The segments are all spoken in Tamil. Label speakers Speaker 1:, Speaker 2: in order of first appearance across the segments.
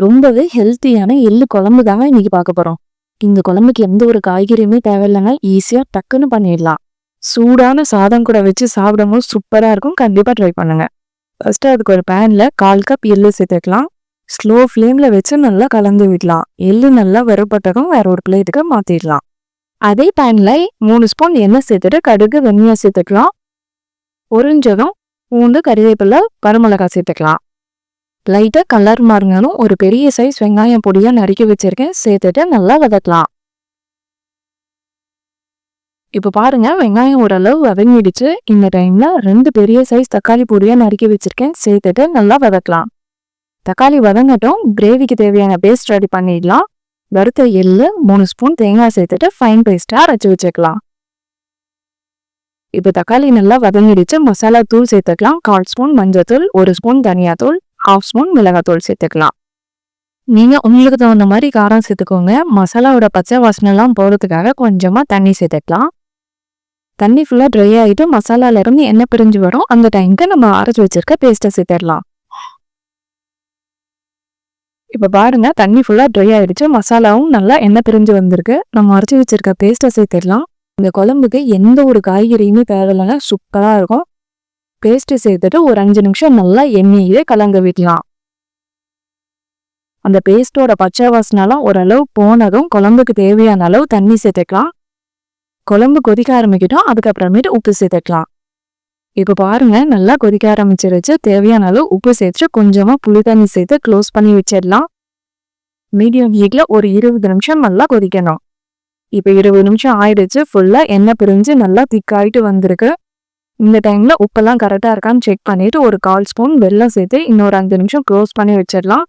Speaker 1: ரொம்பவே ஹெல்த்தியான எள்ளு குழம்பு தாங்க இன்னைக்கு பார்க்க போகிறோம் இந்த குழம்புக்கு எந்த ஒரு காய்கறியுமே தேவையில்லைங்க. ஈஸியாக டக்குன்னு பண்ணிடலாம். சூடான சாதம் கூட வச்சு சாப்பிடும்போது சூப்பராக இருக்கும். கண்டிப்பாக ட்ரை பண்ணுங்க. ஃபஸ்ட்டு அதுக்கு ஒரு பேனில் கால் கப் எள்ளு சேர்த்துக்கலாம். ஸ்லோ ஃப்ளேமில் வச்சு நல்லா கலந்து விடலாம். எள்ளு நல்லா வெறுப்பட்டதும் வேற ஒரு பிளேட்டுக்கு மாற்றிடலாம் அதே பேனில் மூணு ஸ்பூன் எண்ணெய் சேர்த்துட்டு கடுகு வெண்ணியாக சேர்த்துக்கலாம். பொரிஞ்சதும் பூண்டு கறிவேப்பிலை கருமிளகாய் சேர்த்துக்கலாம். லைட்டாக கலர் மாறினாலும் ஒரு பெரிய சைஸ் வெங்காயம் பொடியாக நறுக்கி வச்சிருக்கேன். சேர்த்துட்டு நல்லா வதக்கலாம். இப்போ பாருங்க வெங்காயம் ஓரளவு வதங்கிடுச்சு. இந்த டைமில் ரெண்டு பெரிய சைஸ் தக்காளி பொடியாக நறுக்கி வச்சுருக்கேன். சேர்த்துட்டு நல்லா வதக்கலாம். தக்காளி வதங்கட்டும். கிரேவிக்கு தேவையான பேஸ்ட் ரெடி பண்ணிடலாம். வறுத்த எள்ளு மூணு ஸ்பூன் தேங்காய் சேர்த்துட்டு ஃபைன் பேஸ்ட்டாக அரைச்சி வச்சுக்கலாம். இப்போ தக்காளி நல்லா வதங்கிடுச்சு. மசாலா தூள் சேர்த்துக்கலாம். கால் ஸ்பூன் மஞ்சத்தூள் ஒரு ஸ்பூன் தனியாத்தூள் ஹாஃப் ஸ்பூன் மிளகாத்தூள் சேர்த்துக்கலாம். நீங்கள் உங்களுக்கு தகுந்த மாதிரி காரம் சேர்த்துக்கோங்க. மசாலாவோட பச்சை வாசனைலாம் போகிறதுக்காக கொஞ்சமாக தண்ணி சேர்த்துக்கலாம். தண்ணி ஃபுல்லாக ட்ரை ஆகிட்டு மசாலாவிலேருந்து இருந்து எண்ணெய் பிரிஞ்சு வரும். அந்த டைமுக்கு நம்ம அரைச்சி வச்சிருக்க பேஸ்ட்டை சேர்த்துடலாம். இப்போ பாருங்க தண்ணி ஃபுல்லாக ட்ரை ஆகிடுச்சு மசாலாவும் நல்லா எண்ணெய் பிரிஞ்சு வந்திருக்கு. நம்ம அரைச்சி வச்சிருக்க பேஸ்ட்டை சேர்த்துடலாம். இந்த குழம்புக்கு எந்த ஒரு காய்கறியுமே தேவையில்லைங்க சூப்பராக இருக்கும். பேஸ்ட்டு சேர்த்துட்டு ஒரு அஞ்சு நிமிஷம் நல்லா எண்ணெயிலே கலங்க விடலாம். அந்த பேஸ்ட்டோட பச்சை வாசனாலாம் ஓரளவு போனதும் குழம்புக்கு தேவையான அளவு தண்ணி சேர்த்துக்கலாம். குழம்பு கொதிக்க ஆரம்பிக்கிட்டோம் அதுக்கப்புறமேட்டு உப்பு சேர்த்துக்கலாம். இப்போ பாருங்க நல்லா கொதிக்க ஆரம்பிச்சிருச்சு. தேவையான அளவு உப்பு சேர்த்து கொஞ்சமாக புளி தண்ணி சேர்த்து க்ளோஸ் பண்ணி வச்சிடலாம். மீடியம் ஹீட்டில் ஒரு இருபது நிமிஷம் நல்லா கொதிக்கணும். இப்போ இருபது நிமிஷம் ஆயிடுச்சு. ஃபுல்லாக எண்ணெய் பிரிஞ்சு நல்லா திக்காயிட்டு வந்திருக்கு. இந்த டைமில் உப்பெல்லாம் கரெக்டாக இருக்கான்னு செக் பண்ணிவிட்டு ஒரு கால் ஸ்பூன் வெல்லம் சேர்த்து இன்னொரு அஞ்சு நிமிஷம் க்ளோஸ் பண்ணி வச்சிடலாம்.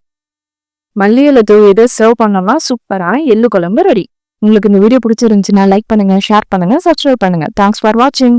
Speaker 1: மல்லியில தூவிட்டு சர்வ் பண்ணோம்னா சூப்பரான எள்ளு குழம்பு ரெடி உங்களுக்கு இந்த வீடியோ பிடிச்சிருந்துச்சுன்னா லைக் பண்ணுங்கள் ஷேர் பண்ணுங்கள் சப்ஸ்கிரைப் பண்ணுங்க. தேங்க்ஸ் ஃபார் வாட்சிங்